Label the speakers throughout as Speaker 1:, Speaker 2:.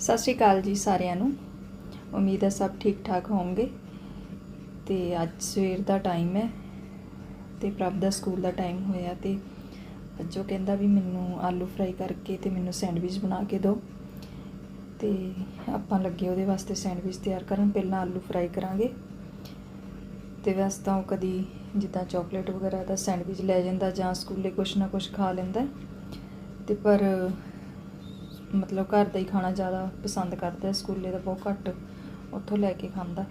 Speaker 1: ਸਤਿ ਸ਼੍ਰੀ ਅਕਾਲ ਜੀ ਸਾਰਿਆਂ ਨੂੰ। ਉਮੀਦ ਹੈ ਸਭ ਠੀਕ ਠਾਕ ਹੋਵੋਗੇ। ਤੇ ਅੱਜ ਸਵੇਰ ਦਾ ਟਾਈਮ ਹੈ ਤੇ ਪ੍ਰਭ ਦਾ ਸਕੂਲ ਦਾ ਟਾਈਮ ਹੋਇਆ ਤੇ ਅੱਜ ਉਹ ਕਹਿੰਦਾ ਵੀ ਮੈਨੂੰ ਆਲੂ ਫਰਾਈ ਕਰਕੇ ਤੇ ਮੈਨੂੰ ਸੈਂਡਵਿਚ ਬਣਾ ਕੇ ਦਿਓ। ਤੇ ਆਪਾਂ ਲੱਗੇ ਉਹਦੇ ਵਾਸਤੇ ਸੈਂਡਵਿਚ ਤਿਆਰ ਕਰਨ, ਪਹਿਲਾਂ ਆਲੂ ਫਰਾਈ ਕਰਾਂਗੇ। ਤੇ ਵੈਸੇ ਤਾਂ ਉਹ ਕਦੀ ਜਿੱਦਾਂ ਚਾਕਲੇਟ ਵਗੈਰਾ ਦਾ ਸੈਂਡਵਿਚ ਲੈ ਜਾਂਦਾ ਜਾਂ ਸਕੂਲੇ ਕੁਛ ਨਾ ਕੁਛ ਖਾ ਲੈਂਦਾ। ਹੈ। ਤੇ ਪਰ ਮਤਲਬ ਘਰ ਦਾ ਹੀ ਖਾਣਾ ਜ਼ਿਆਦਾ ਪਸੰਦ ਕਰਦਾ ਸਕੂਲੇ ਦਾ ਬਹੁਤ ਘੱਟ ਉੱਥੋਂ ਲੈ ਕੇ ਖਾਂਦਾ।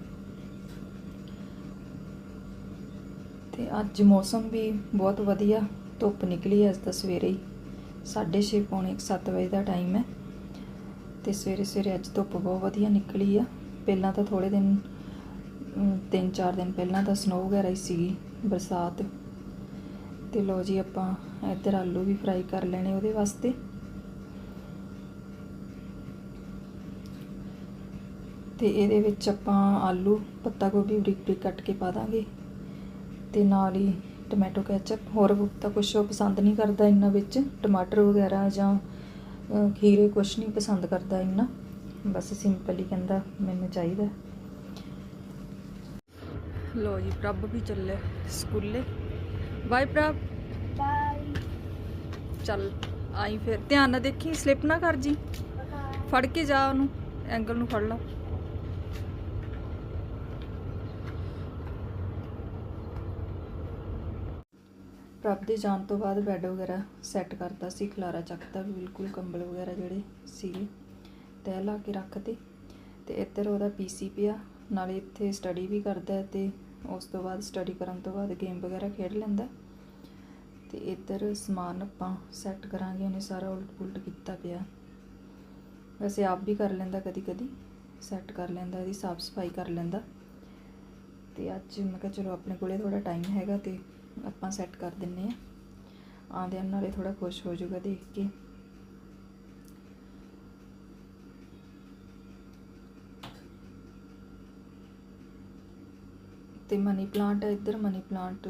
Speaker 1: ਤੇ ਅੱਜ ਮੌਸਮ ਵੀ ਬਹੁਤ ਵਧੀਆ ਧੁੱਪ ਨਿਕਲੀ ਅੱਜ ਤਾਂ ਸਵੇਰੇ ਹੀ। 6:30 ਪੌਣੇ 7 ਵਜੇ ਦਾ ਟਾਈਮ ਹੈ। ਤੇ ਸਵੇਰੇ ਸਵੇਰੇ ਅੱਜ ਧੁੱਪ ਬਹੁਤ ਵਧੀਆ ਨਿਕਲੀ ਆ। ਪਹਿਲਾਂ ਤਾਂ ਥੋੜੇ ਦਿਨ ਅਮ, ਤਿੰਨ ਚਾਰ ਦਿਨ ਪਹਿਲਾਂ ਤਾਂ ਸਨੋ ਵਗੈਰਾ ਹੀ ਸੀਗੀ ਬਰਸਾਤ। ਤੇ ਲੋ ਜੀ ਆਪਾਂ ਇੱਧਰ ਆਲੂ ਵੀ ਫਰਾਈ ਕਰ ਲੈਣੇ ਉਹਦੇ ਵਾਸਤੇ। ਤੇ ਇਹਦੇ ਵਿੱਚ ਆਪਾਂ ਆਲੂ ਪੱਤਾ ਗੋਭੀ ਬਰੀਕ ਬਰੀਕ ਕੱਟ ਕੇ ਪਾ ਦਾਂਗੇ। ਤੇ ਨਾਲ ਹੀ ਟੋਮੈਟੋ ਕੈਚਅਪ ਹੋਰ ਤਾਂ ਕੁਛ ਉਹ ਪਸੰਦ ਨਹੀਂ ਕਰਦਾ ਇੰਨਾ ਵਿੱਚ। ਟਮਾਟਰ ਵਗੈਰਾ ਜਾਂ ਖੀਰੇ ਕੁਛ ਨਹੀਂ ਪਸੰਦ ਕਰਦਾ ਇੰਨਾ। ਬਸ ਸਿੰਪਲ ਹੀ ਕਹਿੰਦਾ ਮੈਨੂੰ ਚਾਹੀਦਾ। ਲੋ ਜੀ ਪ੍ਰਭ ਵੀ ਚੱਲੇ ਸਕੂਲੇ। ਬਾਏ ਪ੍ਰਭ।
Speaker 2: ਬਾਈ
Speaker 1: ਚੱਲ ਆਈ ਫਿਰ। ਧਿਆਨ ਨਾਲ ਦੇਖੀ ਸਲਿੱਪ ਨਾ ਕਰ ਜੀ। ਫੜ ਕੇ ਜਾ ਉਹਨੂੰ ਐਂਗਲ ਨੂੰ ਫੜ ਲਾ। ਪ੍ਰਭ ਦੇ ਜਾਣ ਤੋਂ ਬਾਅਦ ਬੈੱਡ ਵਗੈਰਾ ਸੈੱਟ ਕਰਤਾ ਸੀ, ਖਲਾਰਾ ਚੱਕਤਾ ਵੀ ਬਿਲਕੁਲ ਕੰਬਲ ਵਗੈਰਾ ਜਿਹੜੇ ਸੀਗੇ, ਤਹਿ ਲਾ ਕੇ ਰੱਖਤੇ ਤੇ ਇੱਧਰ ਉਹਦਾ ਪੀਸੀ ਪਿਆ, ਨਾਲੇ ਇੱਥੇ ਸਟੱਡੀ ਵੀ ਕਰਦਾ ਹੈ ਤੇ ਉਸ ਤੋਂ ਬਾਅਦ ਸਟੱਡੀ ਕਰਨ ਤੋਂ ਬਾਅਦ ਗੇਮ ਵਗੈਰਾ ਖੇਡ ਲੈਂਦਾ ਤੇ ਇੱਧਰ ਸਮਾਨ ਆਪਾਂ ਸੈੱਟ ਕਰਾਂਗੇ, ਉਹਨੇ ਸਾਰਾ ਉਲਟ ਪੁਲਟ ਕੀਤਾ ਪਿਆ। ਵੈਸੇ ਆਪ ਵੀ ਕਰ ਲੈਂਦਾ ਕਦੀ ਕਦੀ ਸੈੱਟ ਕਰ ਲੈਂਦਾ, ਇਹਦੀ ਸਾਫ਼ ਸਫ਼ਾਈ ਕਰ ਲੈਂਦਾ ਤੇ ਅੱਜ ਮੈਂ ਕਿਹਾ ਚਲੋ ਆਪਣੇ ਕੋਲੇ ਥੋੜਾ ਟਾਈਮ ਹੈਗਾ ਤੇ ਆਪਾਂ ਸੈੱਟ ਕਰ ਦਿੰਨੇ ਆ। ਆਂਦਿਆਂ ਨਾਲੇ ਥੋੜਾ ਖੁਸ਼ ਹੋ ਜਾਊਗਾ ਦੇਖ ਕੇ। ਤੇ ਮਨੀ ਪਲਾਂਟ ਹੈ ਇੱਧਰ ਮਨੀ ਪਲਾਂਟ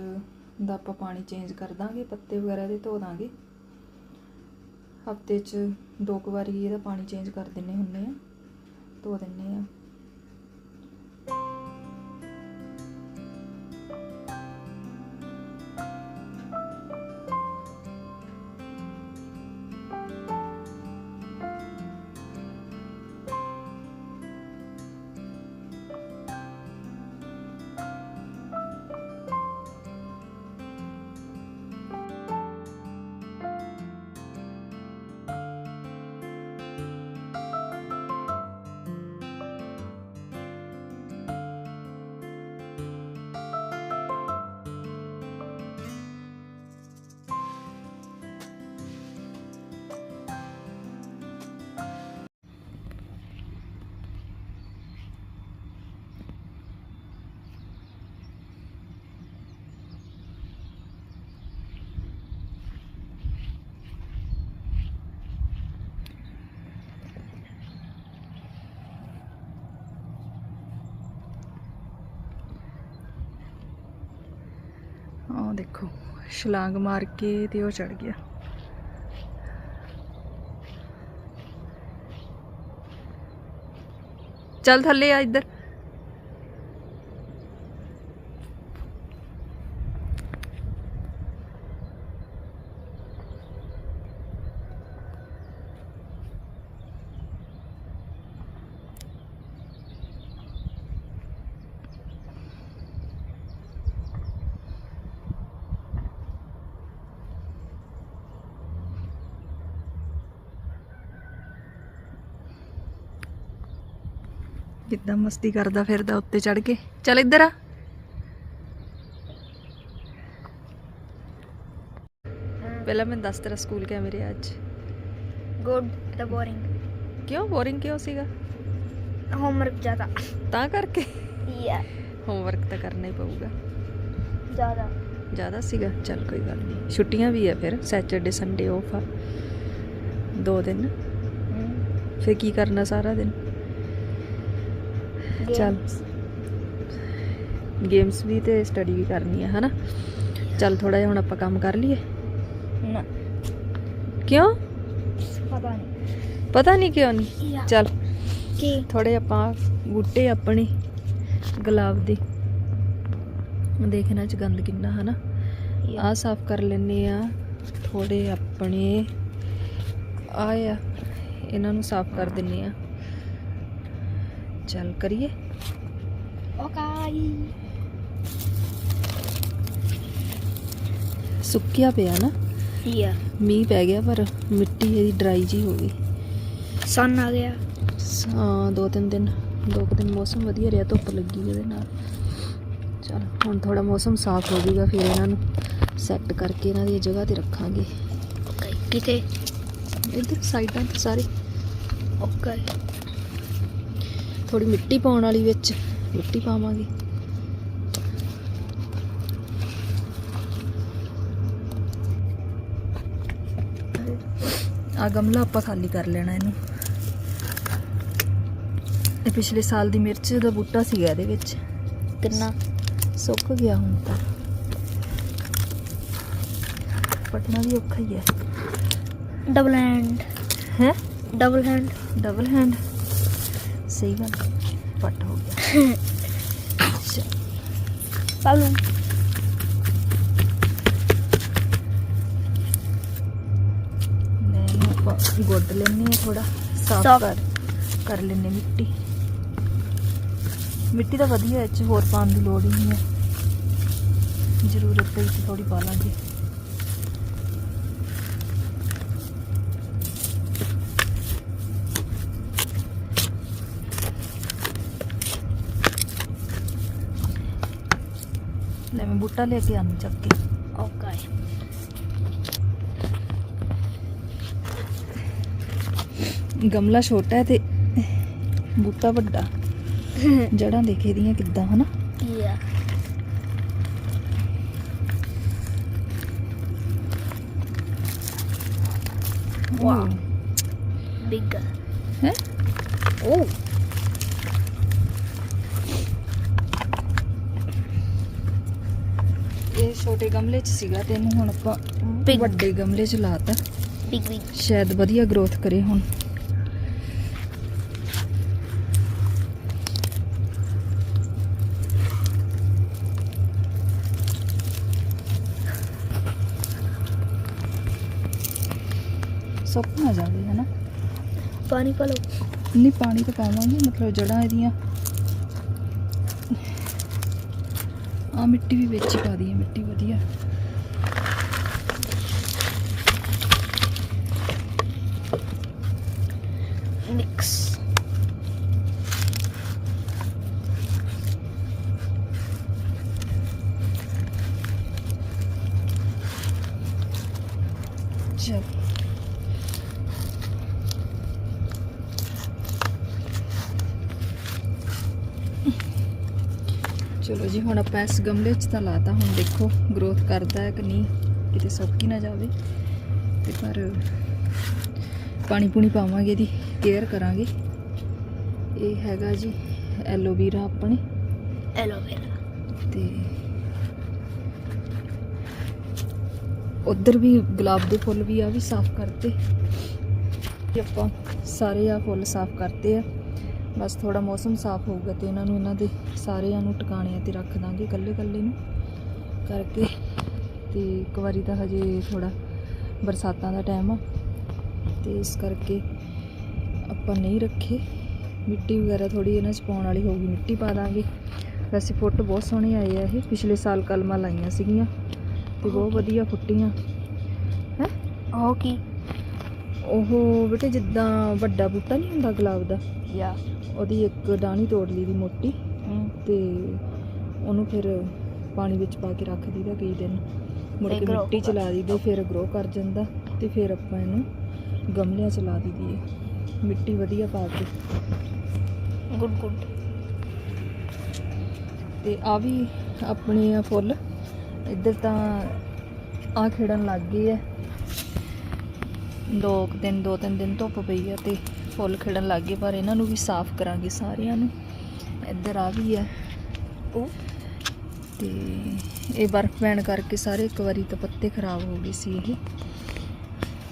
Speaker 1: ਦਾ ਆਪਾਂ ਪਾਣੀ ਚੇਂਜ ਕਰ ਦਾਂਗੇ, ਪੱਤੇ ਵਗੈਰਾ ਦੇ ਧੋ ਦਾਂਗੇ। ਹਫ਼ਤੇ 'ਚ ਦੋ ਕੁ ਵਾਰੀ ਇਹਦਾ ਪਾਣੀ ਚੇਂਜ ਕਰ ਦਿੰਨੇ ਹੁੰਨੇ ਆ। ਧੋ ਦਿੰਨੇ ਆ। ਦੇਖੋ ਛਲਾਂਗ ਮਾਰ ਕੇ ਤੇ ਉਹ ਚੜ ਗਿਆ। ਚੱਲ ਥੱਲੇ ਆ ਇੱਧਰ। ਕਿੱਦਾਂ ਮਸਤੀ ਕਰਦਾ ਫਿਰਦਾ ਉੱਤੇ ਚੜ ਕੇ। ਚੱਲ ਇੱਧਰ ਆ। ਪਹਿਲਾਂ ਮੈਂ ਦੱਸ ਤੇਰਾ ਸਕੂਲ ਕਿਵੇਂ ਰਿਹਾ ਅੱਜ?
Speaker 2: ਗੁੱਡ ਤਾਂ ਬੋਰਿੰਗ
Speaker 1: ਕਿਉਂ ਬੋਰਿੰਗ ਕਿਉਂ ਸੀਗਾ?
Speaker 2: ਹੋਮਵਰਕ ਜ਼ਿਆਦਾ।
Speaker 1: ਤਾਂ ਕਰਕੇ?
Speaker 2: ਯਾ
Speaker 1: ਹੋਮਵਰਕ ਤਾਂ ਕਰਨਾ ਹੀ ਪਊਗਾ।
Speaker 2: ਜ਼ਿਆਦਾ।
Speaker 1: ਜ਼ਿਆਦਾ ਸੀਗਾ? ਚੱਲ ਕੋਈ ਗੱਲ ਨਹੀਂ। ਛੁੱਟੀਆਂ ਵੀ ਆ ਫਿਰ। ਸੈਚਰਡੇ ਸੰਡੇ ਆਫ ਆ। ਦੋ ਦਿਨ। ਫਿਰ ਕੀ ਕਰਨਾ ਸਾਰਾ ਦਿਨ? ਚੱਲ। ਗੇਮਸ ਵੀ ਤੇ ਸਟੱਡੀ ਵੀ ਕਰਨੀ ਆ ਹਨਾ? ਚੱਲ ਥੋੜਾ ਜਿਹਾ ਹੁਣ ਆਪਾਂ ਕੰਮ ਕਰ ਲਈਏ।
Speaker 2: ਨਾ।
Speaker 1: ਕਿਉਂ?
Speaker 2: ਪਤਾ ਨਹੀਂ।
Speaker 1: ਪਤਾ ਨਹੀਂ ਕਿਉਂ ਨਹੀਂ. ਚੱਲ।
Speaker 2: ਕੀ?
Speaker 1: ਥੋੜੇ ਆਪਾਂ ਬੂਟੇ ਆਪਣੇ ਗੁਲਾਬ ਦੇ। ਦੇਖਣਾ ਚ ਗੰਦ ਕਿੰਨਾ ਹਨਾ? ਆ ਸਾਫ਼ ਕਰ ਲੈਨੇ ਆ ਥੋੜੇ ਆਪਣੇ ਆ ਆ। ਇਹਨਾਂ ਨੂੰ ਸਾਫ਼ ਕਰ ਦਿੰਨੇ ਆ ਚੱਲ ਕਰੀਏ।
Speaker 2: ਓਕਾਈ।
Speaker 1: ਸੁੱਕਿਆ ਪਿਆ ਨਾ।
Speaker 2: ਯਾ
Speaker 1: ਮੀਂਹ ਪੈ ਗਿਆ ਪਰ ਮਿੱਟੀ ਇਹਦੀ ਡਰਾਈ ਜੀ ਹੋ ਗਈ।
Speaker 2: ਸਨ ਆ ਗਿਆ।
Speaker 1: ਹਾਂ ਦੋ ਤਿੰਨ ਦਿਨ ਦੋ ਕੁ ਦਿਨ ਮੌਸਮ ਵਧੀਆ ਰਿਹਾ ਧੁੱਪ ਲੱਗੀ ਉਹਦੇ ਨਾਲ। ਚਲ ਹੁਣ ਥੋੜਾ ਮੌਸਮ ਸਾਫ਼ ਹੋ ਜਾਊਗਾ ਫਿਰ ਇਹਨਾਂ ਨੂੰ ਸੈੱਟ ਕਰਕੇ ਇਹਨਾਂ ਦੀ ਜਗ੍ਹਾ ਤੇ ਰੱਖਾਂਗੇ।
Speaker 2: ਓਕੇ ਕਿਤੇ
Speaker 1: ਇੱਧਰ ਸਾਈਡਾਂ ਤੇ ਸਾਰੇ।
Speaker 2: ਓਕੇ
Speaker 1: ਥੋੜੀ ਮਿੱਟੀ ਪਾਉਣ ਵਾਲੀ ਵਿੱਚ ਮਿੱਟੀ ਪਾਵਾਂਗੇ। ਆ ਗਮਲਾ ਆਪਾਂ ਖਾਲੀ ਕਰ ਲੈਣਾ ਇਹਨੂੰ। ਇਹ ਪਿਛਲੇ ਸਾਲ ਦੀ ਮਿਰਚ ਦਾ ਬੂਟਾ ਸੀਗਾ ਇਹਦੇ ਵਿੱਚ।
Speaker 2: ਕਿੰਨਾ
Speaker 1: ਸੁੱਕ ਗਿਆ ਹੁਣ ਤਾਂ। ਪਟਨਾ ਵੀ ਔਖਾ ਹੀ ਹੈ।
Speaker 2: ਡਬਲ ਹੈਂਡ
Speaker 1: ਹੈ?
Speaker 2: ਡਬਲ ਹੈਂਡ
Speaker 1: ਡਬਲ ਹੈਂਡ ਸਹੀ ਗੱਲ ਪਟ ਹੋ ਗਿਆ। ਚੱਲ।
Speaker 2: ਪਾਲੂ
Speaker 1: ਮੈਂ ਇਹਨੂੰ ਆਪਾਂ ਗੁੱਡ ਲੈਣੇ ਆ ਥੋੜਾ ਸਾਫ਼। ਕਰ ਕਰ ਲੈਣੇ ਮਿੱਟੀ। ਮਿੱਟੀ ਤਾਂ ਵਧੀਆ ਇਹ ਚ ਹੋਰ ਪਾਉਣ ਦੀ ਲੋੜ ਹੀ ਨਹੀਂ ਹੈ। ਜ਼ਰੂਰਤ ਪਈ ਤਾਂ ਥੋੜੀ ਪਾ ਲਾਂਗੇ। ਲੈ ਕੇ ਆਉਂਦੀ ਚੱਕ ਕੇ।
Speaker 2: ਓਕੇ
Speaker 1: ਗਮਲਾ ਛੋਟਾ ਹੈ ਤੇ ਬੂਟਾ ਵੱਡਾ। ਜੜਾਂ ਦੇਖੇ ਦੀਆਂ ਕਿੱਦਾਂ ਹਨਾ?
Speaker 2: ਯਾ ਵਾਓ ਬਿਗ
Speaker 1: ਹੈ?
Speaker 2: ਓ
Speaker 1: ਇਹ ਛੋਟੇ ਗਮਲੇ 'ਚ ਸੀਗਾ ਤੇ ਇਹਨੂੰ ਹੁਣ ਆਪਾਂ
Speaker 2: Big.
Speaker 1: ਵੱਡੇ ਗਮਲੇ 'ਚ ਲਾਤਾ।
Speaker 2: ਬਿਗ ਬਿਗ
Speaker 1: ਸ਼ਾਇਦ ਵਧੀਆ ਗਰੋਥ ਕਰੇ ਹੁਣ। ਸੁੱਕ ਨਾ ਜਾਵੇ ਹਨਾ?
Speaker 2: ਪਾਣੀ ਪਾ ਲਓ।
Speaker 1: ਨਹੀਂ ਪਾਣੀ ਤਾਂ ਪਾਵਾਂਗੇ ਮਤਲਬ ਜੜਾਂ ਇਹਦੀਆਂ ਆ ਮਿੱਟੀ ਵੀ ਵਿੱਚ ਹੀ ਪਾ ਦਈਏ ਮਿੱਟੀ ਵਧੀਆ।
Speaker 2: ਮਿਕਸ
Speaker 1: ਚਲ। ਚਲੋ ਜੀ ਹੁਣ ਆਪਾਂ ਇਸ ਗਮਲੇ 'ਚ ਤਾਂ ਲਾਤਾ ਹੁਣ ਦੇਖੋ ਗਰੋਥ ਕਰਦਾ ਹੈ ਕਿ ਨਹੀਂ ਕਿਤੇ ਸੁੱਕ ਨਾ ਜਾਵੇ। ਤੇ ਪਰ ਪਾਣੀ ਪੂਣੀ ਪਾਵਾਂਗੇ ਇਹਦੀ ਕੇਅਰ ਕਰਾਂਗੇ। ਇਹ ਹੈਗਾ ਜੀ ਐਲੋਵੀਰਾ ਆਪਣੇ।
Speaker 2: ਐਲੋਵੇਰਾ
Speaker 1: ਤੇ ਉਧਰ ਵੀ ਗੁਲਾਬ ਦੇ ਫੁੱਲ ਵੀ ਆ ਵੀ ਸਾਫ਼ ਕਰਤੇ। ਆਪਾਂ ਸਾਰੇ ਆ ਫੁੱਲ ਸਾਫ਼ ਕਰਤੇ ਆ। ਬਸ ਥੋੜਾ ਮੌਸਮ ਸਾਫ਼ ਹੋਊਗਾ ਤੇ ਇਹਨਾਂ ਨੂੰ ਇਹਨਾਂ ਦੇ ਸਾਰਿਆਂ ਨੂੰ ਟਿਕਾਣਿਆਂ ਤੇ ਰੱਖ ਦਾਂਗੇ ਇਕੱਲੇ ਇਕੱਲੇ ਨੂੰ ਕਰਕੇ। ਤੇ ਇੱਕ ਵਾਰੀ ਤਾਂ ਹਜੇ ਥੋੜਾ ਬਰਸਾਤਾਂ ਦਾ ਟਾਈਮ ਆ। ਤੇ ਇਸ ਕਰਕੇ ਆਪਾਂ ਨਹੀਂ ਰੱਖੇ। ਮਿੱਟੀ ਵਗੈਰਾ ਥੋੜੀ ਇਹਨਾਂ 'ਚ ਪਾਉਣ ਵਾਲੀ ਹੋਊਗੀ। ਮਿੱਟੀ ਪਾ ਦਾਂਗੇ। ਵੈਸੇ ਫੁੱਟ ਬਹੁਤ ਸੋਹਣੇ ਆਏ ਆ ਇਹ। ਪਿਛਲੇ ਸਾਲ ਕਲਮਾਂ ਲਾਈਆਂ ਸੀਗੀਆਂ ਤੇ ਬਹੁਤ ਵਧੀਆ ਫੁੱਟੀਆਂ। ਹੈ?
Speaker 2: ਉਹ ਕੀ?
Speaker 1: ਉਹ ਬੇਟੇ ਜਿੱਦਾਂ ਵੱਡਾ ਬੂਟਾ ਨਹੀਂ ਹੁੰਦਾ ਗੁਲਾਬ ਦਾ?
Speaker 2: ਯਾ।
Speaker 1: ਉਹਦੀ ਇੱਕ ਡਾਣੀ ਤੋੜ ਲਈ ਦੀ ਮੋਟੀ। ਤੇ ਉਹਨੂੰ ਫਿਰ ਪਾਣੀ ਵਿੱਚ ਪਾ ਕੇ ਰੱਖ ਦਈਦਾ ਕਈ ਦਿਨ। ਮੁੜ ਕੇ ਮਿੱਟੀ ਚ ਲਾ ਦਈਦੀ ਫਿਰ ਗਰੋ ਕਰ ਜਾਂਦਾ ਤੇ ਫਿਰ ਆਪਾਂ ਇਹਨੂੰ ਗਮਲਿਆਂ ਚ ਲਾ ਦਈਦੀ ਹੈ ਮਿੱਟੀ ਵਧੀਆ ਪਾ ਕੇ।
Speaker 2: Good good.
Speaker 1: ਤੇ ਆ ਵੀ ਆਪਣੇ ਆ ਫੁੱਲ। ਇੱਧਰ ਤਾਂ ਆ ਖਿੜਨ ਲੱਗ ਗਏ ਆ। ਦੋ ਦਿਨ ਦੋ ਤਿੰਨ ਦਿਨ ਧੁੱਪ ਪਈ ਆ ਤੇ ਫੁੱਲ ਖਿੜਨ ਲੱਗ ਗਏ ਪਰ ਇਹਨਾਂ ਨੂੰ ਵੀ ਸਾਫ਼ ਕਰਾਂਗੇ ਸਾਰਿਆਂ ਨੂੰ। ਇੱਧਰ ਆ ਵੀ ਆ।
Speaker 2: ਉਹ?
Speaker 1: ਤੇ ਇਹ ਬਰਫ਼ ਪੈਣ ਕਰਕੇ ਸਾਰੇ ਇੱਕ ਵਾਰੀ ਤਾਂ ਪੱਤੇ ਖਰਾਬ ਹੋ ਗਏ ਸੀ ਇਹ।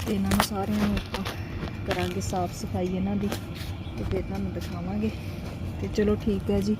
Speaker 1: ਤੇ ਇਹਨਾਂ ਨੂੰ ਸਾਰਿਆਂ ਨੂੰ ਆਪਾਂ ਕਰਾਂਗੇ ਸਾਫ਼ ਸਫ਼ਾਈ ਇਹਨਾਂ ਦੀ ਤੇ ਫਿਰ ਤੁਹਾਨੂੰ ਦਿਖਾਵਾਂਗੇ। ਤੇ ਚਲੋ ਠੀਕ ਹੈ ਜੀ।